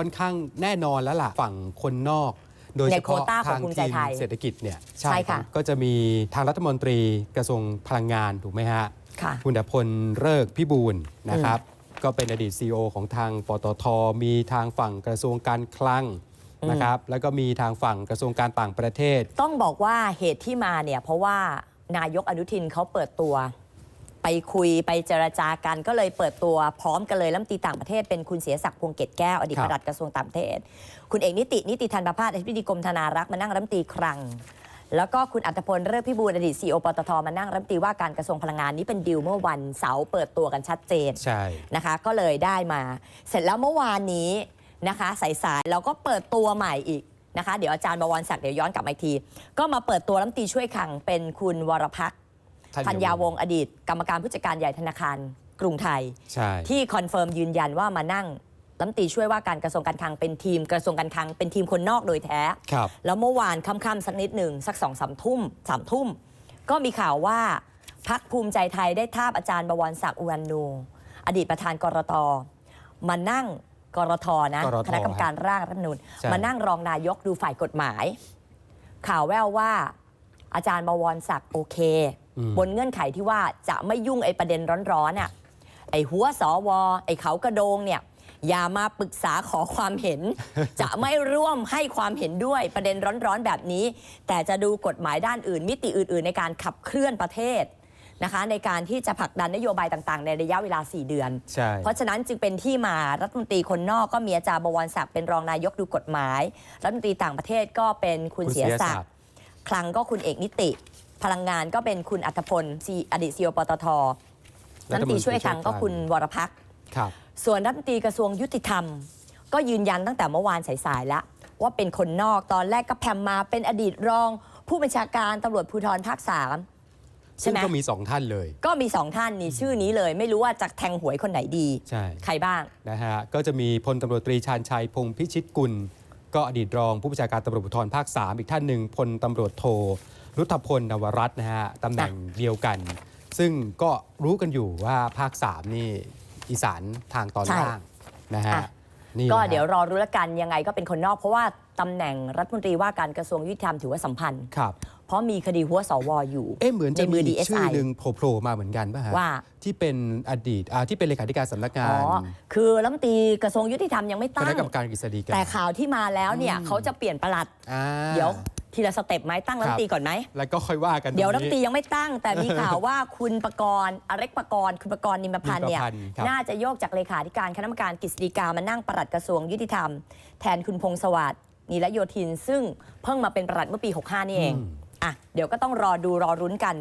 ค่อนข้างแน่นอนแล้วล่ะฝั่งคนนอก โดยในเฉโควพาะต้าของทางภูมิใจทีมไทยเศรษฐกิจเนี่ยใช่ค่ะ รับก็จะมีทางรัฐมนตรีกระทรวงพลังงานถูกไหมฮะ ค่ะ คุณดพลเลิกษ์พิบูลนะครับ ก็เป็นอดีต CEO ของทางปตท มีทางฝั่งกระทรวงการคลังนะครับ แล้วก็มีทางฝั่งกระทรวงการต่างประเทศ ต้องบอกว่าเหตุที่มาเนี่ยเพราะว่านายกอนุทินเขาเปิดตัว ไปคุยไปเจรจากันก็เลยเปิดตัวพร้อมกันเลยรัฐมนตรีต่างประเทศเป็นคุณเสียศักดิ์พวงเกตแก้วอดีตครับปลัดกระทรวงต่างประเทศ คุณเอกนิตินิติธันประภาสอธิบดีกรมธนารักษ์มานั่งรัฐมนตรีคลังแล้วก็คุณอัตพลเลิศพิบูลอดีตซีโอปตทมานั่งรัฐมนตรีว่าการกระทรวงพลังงานนี่เป็นดีลเมื่อวันเสาร์เปิดตัวกันชัดเจนใช่นะคะ ก็เลยได้มา เสร็จแล้วเมื่อวานนี้นะคะสายๆเราก็เปิดตัวใหม่อีกนะคะ เดี๋ยวอาจารย์บวรศักดิ์เดี๋ยวย้อนกลับมาอีกที ก็มาเปิดตัวรัฐมนตรีช่วยคลังเป็นคุณวรพักษ์ ธัญญาวงศ์อดีต กรรมการผู้จัดการใหญ่ธนาคารกรุงไทย ใช่ที่คอนเฟิร์มยืนยันว่ามานั่งรัฐมนตรีช่วยว่าการกระทรวงการคลังเป็นทีมกระทรวงการคลังเป็นทีมคนนอกโดยแท้ ครับ แล้วเมื่อวานค่ำๆสักนิดหนึ่งสักสองสามทุ่มสามทุ่ม ก็มีข่าวว่าพักภูมิใจไทยได้ทาบอาจารย์บวรศักดิ์อุวันนู อดีตประธานกรตมานั่งกรทนะกรทคณะกรรมการร่างรัฐธรรมนูญใช่ มานั่งรองนายกดูฝ่ายกฎหมาย ข่าวแววว่า อาจารย์บวรศักดิ์โอเคอืมบนเงื่อนไขที่ว่าจะไม่ยุ่งไอ้ประเด็นร้อนๆอะไอ้หัวสวไอ้เขากระโดงเนี่ยอย่ามาปรึกษาขอความเห็น จะไม่ร่วมให้ความเห็นด้วยประเด็นร้อนๆแบบนี้ แต่จะดูกฎหมายด้านอื่น มิติอื่น ๆ ในการขับเคลื่อนประเทศนะคะ ในการที่จะผลักดันนโยบายต่างๆ ในระยะเวลา 4 เดือนใช่เพราะฉะนั้นจึงเป็นที่มารัฐมนตรีคนนอกก็มีอาจารย์บวรศักดิ์เป็นรองนายกดูกฎหมาย รัฐมนตรีต่างประเทศก็เป็นคุณเสียศักดิ์ คลังก็คุณเอกนิติ พลังงานก็เป็นคุณอัตพลซีอดีตซีอปตทรัฐมนตรีช่วยคลังก็คุณวรพักษ์ครับส่วนรัฐมนตรีกระทรวงยุติธรรม ก็ยืนยันตั้งแต่เมื่อวานสายๆแล้วว่าเป็นคนนอกตอนแรกก็แพมมาเป็นอดีตรอง ผู้บัญชาการตำรวจภูธรภาคสามใช่ซึ่งไหมก็มีสองท่านเลย ก็มีสองท่านนี่ชื่อนี้เลย ไม่รู้ว่าจะแทงหวยคนไหนดี ใช่ ใครบ้างนะฮะก็จะมีพลตำรวจตรีชาญชัยพงษ์พิชิตกุล ก็อดีตรองผู้บัญชาการตำรวจภูธรภาค 3 อีกท่านหนึ่งพลตำรวจโทรุทธพลนวรัตน์นะฮะตำแหน่งเดียวกัน ซึ่งก็รู้กันอยู่ว่าภาค 3 นี่อีสานทางตอนใช่ล่างนะฮะอะนี่ก็นะฮะเดี๋ยวรอรู้แล้วกันยังไงก็เป็นคนนอกเพราะว่าตำแหน่งรัฐมนตรีว่าการกระทรวงยุติธรรมถือว่าสัมพันธ์ครับ เพราะมีคดีหัวสวอยู่ เอ๊ะเหมือนจะในมืมีออีกชื่อ DSI หนึ่งโผล่ๆมาเหมือนกันป่ะฮะว่าที่เป็นอดีตอ่าที่เป็นเลขาธิการสำนักงาอ๋นอคือรัฐมนตรีกระทรวงยุติธรรมยังไม่คตั้ณะงกรรมการกฤษฎีกาแต่ข่าวที่มาแล้วเนี่ยอืมเขาจะเปลี่ยนประหลัดอ่าเดี๋ยวทีละสเต็ปไหมตั้งรัฐมนตรีก่อนไหมแล้วก็ค่อยว่ากันเดี๋ยวตรังฐมนตรียังไม่ตั้ง แต่มีข่าวว่าคุณประกรณ์อเร็กประกรณ์คุณประกรณ์นิมพันธ์เนี่ยนิมพันธ์ครับน่าจะโยกจากเลขาธิการคณะกรรมการกฤษฎีกามานั่งปลัดกระทรวงยุติธรรม แทนคุณพงษ์สวัสดิ์นีและโยธิน ซึ่งเพิ่งมาเป็นปลัดเมื่อปี 65 นี่เองอืม อะเดี๋ยวก็ต้องรอดูรอรุ้นกัน